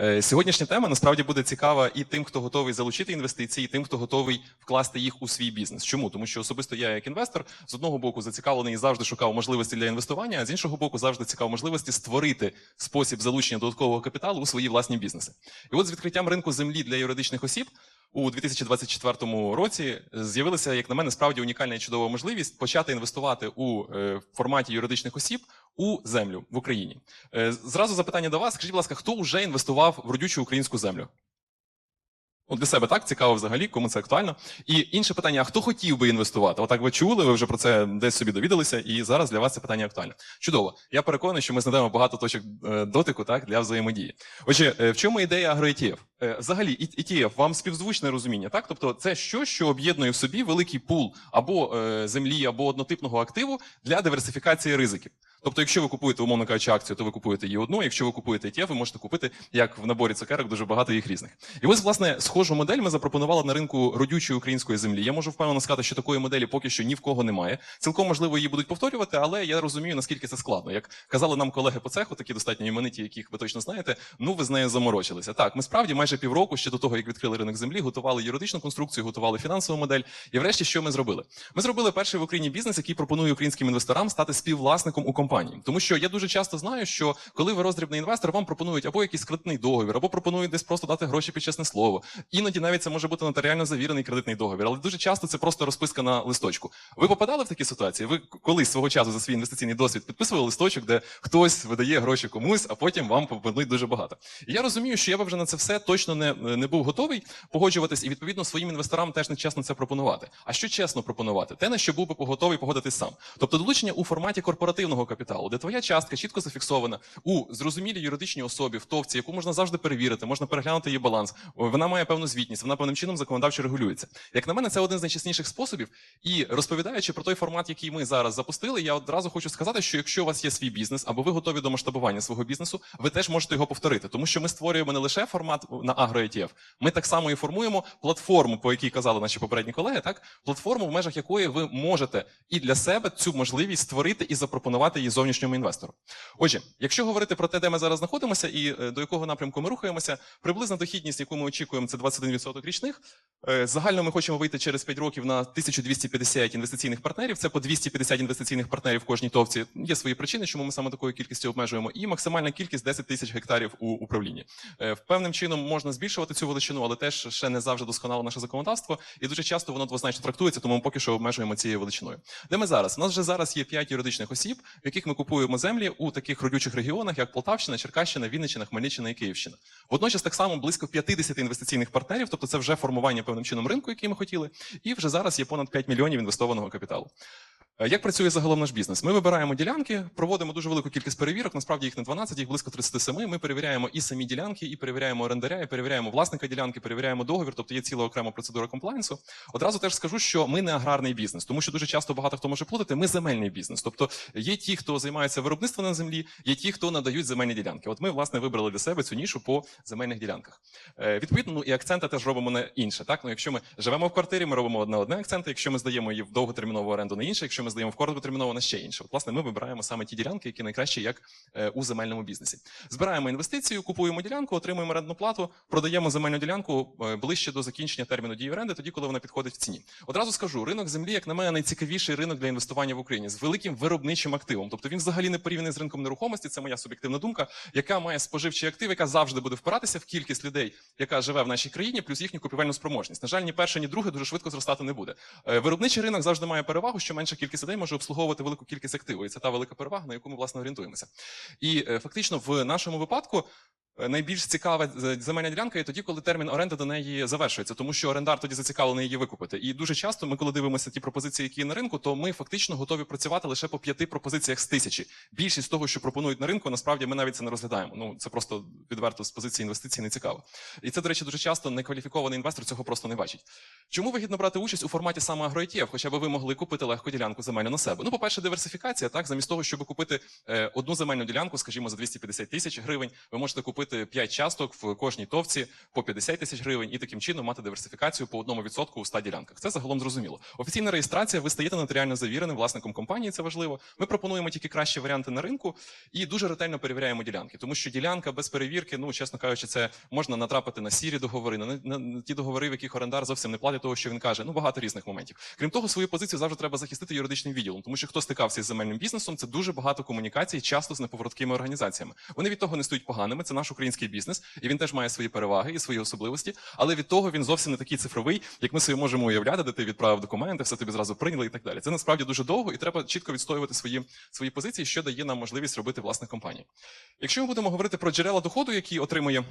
Е, Сьогоднішня тема насправді буде цікава і тим, хто готовий залучити інвестиції, і тим, хто готовий вкласти їх у свій бізнес. Чому? Тому що особисто я, як інвестор, з одного боку зацікавлений і завжди шукав можливості для інвестування, а з іншого боку, завжди цікав можливості створити спосіб залучення додаткового капіталу у свої власні бізнеси. І от з відкриттям ринку землі для юридичних осіб. У 2024 році з'явилася, як на мене, справді унікальна і чудова можливість почати інвестувати у е, форматі юридичних осіб у землю в Україні. Е, Зразу запитання до вас. Скажіть, будь ласка, хто вже інвестував в родючу українську землю? От для себе так цікаво взагалі, кому це актуально. І інше питання: а хто хотів би інвестувати? Отак ви чули, ви вже про це десь собі довідалися, і зараз для вас це питання актуальне. Чудово. Я переконаний, що ми знайдемо багато точок е, дотику так для взаємодії. Отже, в чому ідея агро-ETF? Е, Взагалі, ETF, вам співзвучне розуміння, так? Тобто, це щось, що об'єднує в собі великий пул або е, землі, або однотипного активу для диверсифікації ризиків. Тобто, якщо ви купуєте, умовно кажучи, акцію, то ви купуєте її одну. Якщо ви купуєте ETF, ви можете купити, як в наборі цукерок, дуже багато їх різних. І ось, власне, схожу модель ми запропонували на ринку родючої української землі. Я можу впевнено сказати, що такої моделі поки що ні в кого немає. Цілком можливо її будуть повторювати, але я розумію, наскільки це складно. Як казали нам колеги по цеху, такі достатньо імениті, яких ви точно знаєте, ну ви з нею заморочилися. Так, ми справді майже півроку ще до того, як відкрили ринок землі, готували юридичну конструкцію, готували фінансову модель. І врешті, що ми зробили? Ми зробили перший в Україні бізнес, який пропонує українським інвесторам стати співвласником у компанії. Тому що я дуже часто знаю, що коли ви роздрібний інвестор, вам пропонують або якийсь кредитний договір, або пропонують десь просто дати гроші під чесне слово. Іноді навіть це може бути нотаріально завірений кредитний договір, але дуже часто це просто розписка на листочку. Ви попадали в такі ситуації? Ви колись свого часу за свій інвестиційний досвід підписували листочок, де хтось видає гроші комусь, а потім вам пропонують дуже багато. І я розумію, що я би вже на це все точно не, не був готовий погоджуватись, і відповідно своїм інвесторам теж не чесно це пропонувати. А що чесно пропонувати? Те, на що був би готовий погодитись сам. Тобто долучення у форматі корпоративного капіталу, де твоя частка чітко зафіксована у зрозумілій юридичній особі, в товці, яку можна завжди перевірити, можна переглянути її баланс. Вона має певну звітність, вона певним чином законодавчо регулюється. Як на мене, це один з найчесніших способів. І розповідаючи про той формат, який ми зараз запустили, я одразу хочу сказати, що якщо у вас є свій бізнес або ви готові до масштабування свого бізнесу, ви теж можете його повторити, тому що ми створюємо не лише формат на агро ETF, ми так само і формуємо платформу, по якій казали наші попередні колеги, так платформу, в межах якої ви можете і для себе цю можливість створити і запропонувати її зовнішньому інвестору. Отже, якщо говорити про те, де ми зараз знаходимося і е, до якого напрямку ми рухаємося, приблизна дохідність, яку ми очікуємо, це 21% річних. Е, Загально ми хочемо вийти через 5 років на 1250 інвестиційних партнерів. Це по 250 інвестиційних партнерів в кожній товці. Є свої причини, чому ми саме такою кількістю обмежуємо. І максимальна кількість 10 тисяч гектарів у управлінні. Е, Певним чином можна збільшувати цю величину, але теж ще не завжди досконало наше законодавство, і дуже часто воно двозначно трактується, тому ми поки що обмежуємо цією величиною. Де ми зараз? У нас вже зараз є 5 юридичних осіб, в яких ми купуємо землі у таких родючих регіонах, як Полтавщина, Черкащина, Вінниччина, Хмельниччина і Київщина. Водночас так само близько 50 інвестиційних партнерів, тобто це вже формування певним чином ринку, який ми хотіли, і вже зараз є понад 5 мільйонів інвестованого капіталу. Е, Як працює загалом наш бізнес? Ми вибираємо ділянки, проводимо дуже велику кількість перевірок. Насправді їх не 12, їх близько 37. Ми перевіряємо і самі ділянки, і перевіряємо орендаря, і перевіряємо власника ділянки, перевіряємо договір, тобто є ціла окрема процедура комплайнсу. Одразу теж скажу, що ми не аграрний бізнес, тому що дуже часто багато хто може плутати. Ми земельний бізнес. Тобто є ті, хто займається виробництвом на землі, є ті, хто надають земельні ділянки. От ми власне вибрали для себе цю нішу по земельних ділянках. Е, відповідно, ну і акценти теж робимо на інше. Так, ну якщо ми живемо в квартирі, ми робимо на одне акценти. Якщо ми здаємо її в довготермінову оренду на інше, якщо ми здаємо в короткотермінову на ще інше. От, власне, ми вибираємо саме ті ділянки, які найкращі як е, у земельному бізнесі. Збираємо інвестицію, купуємо ділянку, отримуємо орендну плату, продаємо земельну ділянку е, ближче до закінчення терміну дії оренди, тоді, коли вона підходить в ціні. Одразу скажу, ринок землі, як на мене, найцікавіший ринок для інвестування в Україні з великим виробничим активом. Тобто він взагалі не порівняний з ринком нерухомості. Це моя суб'єктивна думка, яка має споживчий актив, яка завжди буде впиратися в кількість людей, яка живе в нашій країні, плюс їхню купівельну спроможність. На жаль, ні перше, ні друге дуже швидко зростати не буде. Е, Виробничий ринок завжди має перевагу, що менша кількість людей може обслуговувати велику кількість активу, і це та велика перевага, на яку ми власне орієнтуємося. І е, фактично в нашому випадку. Е, Найбільш цікава земельна ділянка є тоді, коли термін оренди до неї завершується, тому що орендар тоді зацікавлений її викупити. І дуже часто ми, коли дивимося ті пропозиції, які є на ринку, то ми фактично готові працювати лише по п'яти пропозиціях з тисячі. Більшість того, що пропонують на ринку, насправді ми навіть це не розглядаємо. Ну це просто відверто з позиції інвестицій не цікаво. І це, до речі, дуже часто некваліфікований інвестор цього просто не бачить. Чому вигідно брати участь у форматі саме агроІТФ, хоча б ви могли купити легко ділянку земельну на себе? Ну, по-перше, диверсифікація, так, замість того, щоб купити е, одну земельну ділянку, скажімо, за 250 тисяч гривень, ви можете купити купити 5 часток в кожній товці по 50 тисяч гривень і таким чином мати диверсифікацію по одному відсотку у 100 ділянках. Це загалом зрозуміло. Офіційна реєстрація, ви стаєте нотаріально завіреним власником компанії. Це важливо. Ми пропонуємо тільки кращі варіанти на ринку і дуже ретельно перевіряємо ділянки, тому що ділянка без перевірки, ну чесно кажучи, це можна натрапити на сірі договори, на, на, на ті договори, в яких орендар зовсім не платить того, що він каже. Ну багато різних моментів. Крім того, свою позицію завжди треба захистити юридичним відділом, тому що хто стикався із земельним бізнесом, це дуже багато комунікацій, часто з неповороткими організаціями. Вони від того не стають поганими. Це наш український бізнес, і він теж має свої переваги і свої особливості. Але від того він зовсім не такий цифровий, як ми собі можемо уявляти, де ти відправив документи, все тобі зразу прийняли і так далі. Це насправді дуже довго, і треба чітко відстоювати свої, свої позиції, що дає нам можливість робити власних компаній. Якщо ми будемо говорити про джерела доходу, які отримує.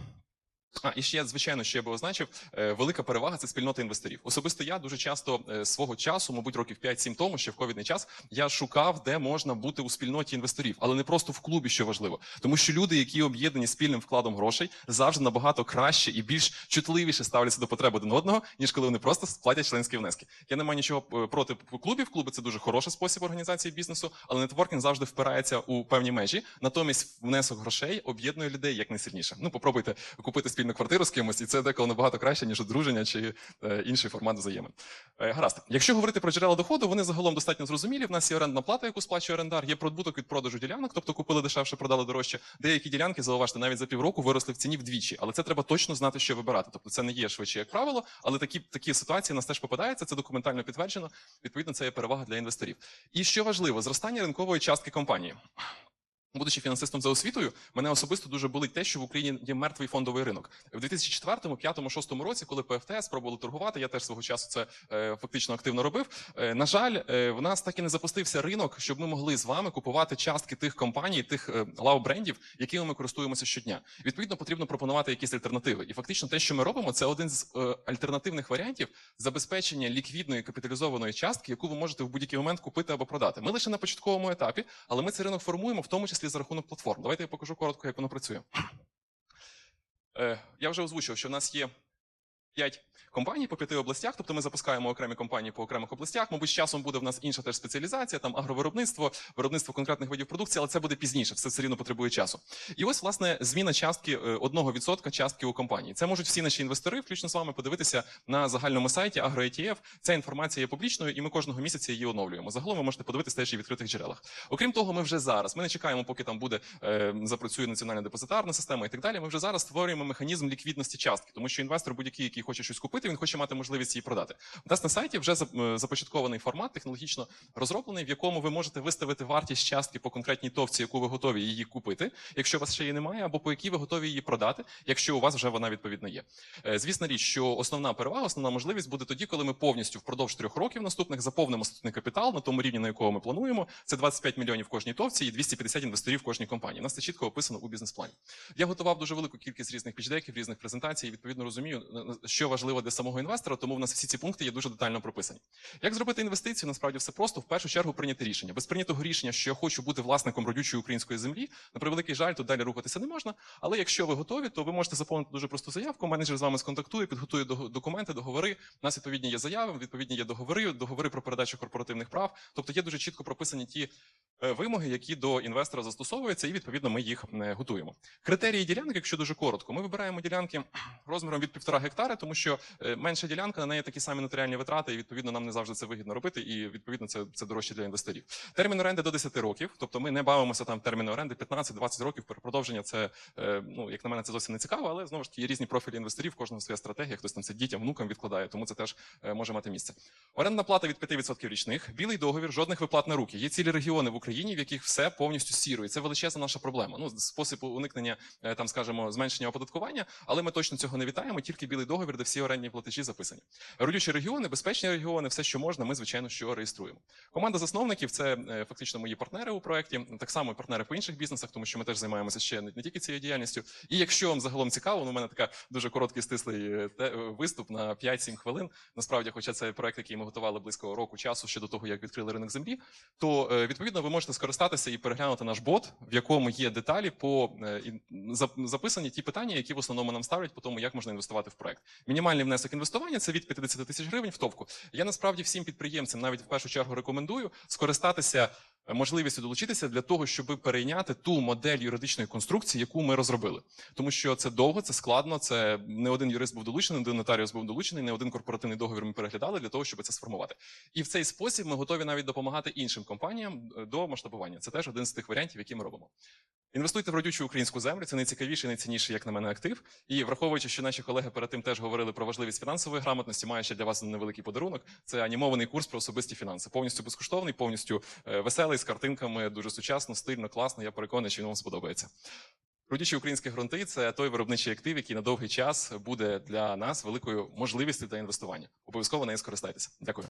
А і ще звичайно, що я би означив, е, велика перевага це спільнота інвесторів. Особисто я дуже часто е, свого часу, мабуть, років 5-7 тому, ще в ковідний час, я шукав, де можна бути у спільноті інвесторів, але не просто в клубі, що важливо, тому що люди, які об'єднані спільним вкладом грошей, завжди набагато краще і більш чутливіше ставляться до потреб один одного, ніж коли вони просто сплатять членські внески. Я не маю нічого е, проти клубів. Клуби це дуже хороший спосіб організації бізнесу, але нетворкінг завжди впирається у певні межі. Натомість внесок грошей об'єднує людей як найсильніше. Ну попробуйте купити спільну квартиру з кимось, і це деколи набагато краще, ніж одруження чи е, інший формат взаємин. Е, гаразд, якщо говорити про джерела доходу, вони загалом достатньо зрозумілі. В нас є орендна плата, яку сплачує орендар, є прибуток від продажу ділянок, тобто купили дешевше, продали дорожче. Деякі ділянки, зауважте, навіть за півроку виросли в ціні вдвічі, але це треба точно знати, що вибирати. Тобто це не є швидше, як правило, але такі, такі ситуації нас теж попадаються. Це документально підтверджено. Відповідно, це є перевага для інвесторів. І що важливо, зростання ринкової частки компанії. Будучи фінансистом за освітою, мене особисто дуже болить те, що в Україні є мертвий фондовий ринок. В 2004, 2005, 2006 році, коли ПФТС спробували торгувати, я теж свого часу це е, фактично активно робив. Е, на жаль, е, в нас так і не запустився ринок, щоб ми могли з вами купувати частки тих компаній, тих е, лав-брендів, якими ми користуємося щодня. Відповідно, потрібно пропонувати якісь альтернативи. І фактично, те, що ми робимо, це один з е, альтернативних варіантів забезпечення ліквідної капіталізованої частки, яку ви можете в будь-який момент купити або продати. Ми лише на початковому етапі, але ми цей ринок формуємо, в тому числі за рахунок платформ. Давайте я покажу коротко, як воно працює. Е, Я вже озвучив, що в нас є 5 компаній по п'яти областях, тобто ми запускаємо окремі компанії по окремих областях. Мабуть, з часом буде в нас інша теж спеціалізація, там агровиробництво, виробництво конкретних видів продукції, але це буде пізніше, все все рівно потребує часу. І ось, власне, зміна частки е, 1% частки у компанії. Це можуть всі наші інвестори, включно з вами, подивитися на загальному сайті AgroETF. Ця інформація є публічною, і ми кожного місяця її оновлюємо. Загалом ви можете подивитися теж і відкритих джерелах. Окрім того, ми вже зараз. Ми не чекаємо, поки там буде е, запрацює національна депозитарна система і так далі. Ми вже зараз створюємо механізм ліквідності частки, тому що інвестор, будь-який, який хоче щось купити, він хоче мати можливість її продати. У нас на сайті вже е, започаткований формат, технологічно розроблений, в якому ви можете виставити вартість частки по конкретній товці, яку ви готові її купити, якщо у вас ще її немає, або по якій ви готові її продати, якщо у вас вже вона відповідно є. Е, Звісна річ, що основна перевага, основна можливість буде тоді, коли ми повністю впродовж трьох років наступних заповнимо статутний капітал на тому рівні, на якого ми плануємо. Це 25 мільйонів кожній товці і 250 інвесторів кожній компанії. У нас це чітко описано у бізнес-плані. Я готував дуже велику кількість різних пічдеків, різних презентацій. і, Відповідно розумію, що важливо для самого інвестора, тому в нас всі ці пункти є дуже детально прописані. Як зробити інвестицію? Насправді все просто. В першу чергу прийняти рішення. Без прийнятого рішення, що я хочу бути власником родючої української землі, на превеликий жаль, то далі рухатися не можна. Але якщо ви готові, то ви можете заповнити дуже просту заявку. Менеджер з вами сконтактує, підготує документи, договори. У нас відповідні є заяви, відповідні є договори, договори про передачу корпоративних прав. Тобто є дуже чітко прописані ті вимоги, які до інвестора застосовуються, і відповідно ми їх е, готуємо. Критерії ділянок, якщо дуже коротко, ми вибираємо ділянки розміром від півтора гектари, тому що е, менша ділянка на неї такі самі нотаріальні витрати, і відповідно нам не завжди це вигідно робити, і відповідно це, це дорожче для інвесторів. Термін оренди до 10 років, тобто ми не бавимося там терміни оренди 15-20 років. Про продовження це е, ну як на мене, це зовсім не цікаво, але знову ж таки є різні профілі інвесторів, кожного своя стратегія. Хтось там це дітям, внукам відкладає, тому це теж е, може мати місце. Орендна плата від 5% річних, білий договір, жодних виплат на руки. Є цілі регіони в Україні, в яких все повністю сіро, і це величезна наша проблема. Ну спосіб уникнення е, там, скажімо, зменшення оподаткування, але ми точно цього не вітаємо. Тільки білий договір, де всі орендні платежі записані. Родючі регіони, безпечні регіони, все, що можна, ми звичайно що реєструємо. Команда засновників це е, фактично мої партнери у проєкті, так само партнери по інших бізнесах, тому що ми теж займаємося ще не, тільки цією діяльністю. І якщо вам загалом цікаво, ну, у мене така дуже короткий стислий е, виступ на 5-7 хвилин. Насправді, хоча це проект, який ми готували близько року часу ще до того, як відкрили ринок землі, то відповідно ви можете скористатися і переглянути наш бот, в якому є деталі по е, записані ті питання, які в основному нам ставлять по тому, як можна інвестувати в проект. Мінімальний внесок інвестування це від 50 тисяч гривень в товку. Я насправді всім підприємцям навіть в першу чергу рекомендую скористатися можливістю долучитися для того, щоб перейняти ту модель юридичної конструкції, яку ми розробили. Тому що це довго, це складно. Це не один юрист був долучений, не один нотаріус був долучений, не один корпоративний договір ми переглядали для того, щоб це сформувати. І в цей спосіб ми готові навіть допомагати іншим компаніям е, до масштабування. Це теж один з тих варіантів, які ми робимо. Інвестуйте в родючу українську землю. Це найцікавіший, найцінніший, як на мене, актив. І враховуючи, що наші колеги перед тим теж говорили про важливість фінансової грамотності, маю ще для вас невеликий подарунок. Це анімований курс про особисті фінанси. Повністю безкоштовний, повністю е, веселий, з картинками, дуже сучасно, стильно, класно. Я переконаний, що він вам сподобається. Родючі українські грунти це той виробничий актив, який на довгий час буде для нас великою можливістю для інвестування. Обов'язково нею скористайтеся. Дякую.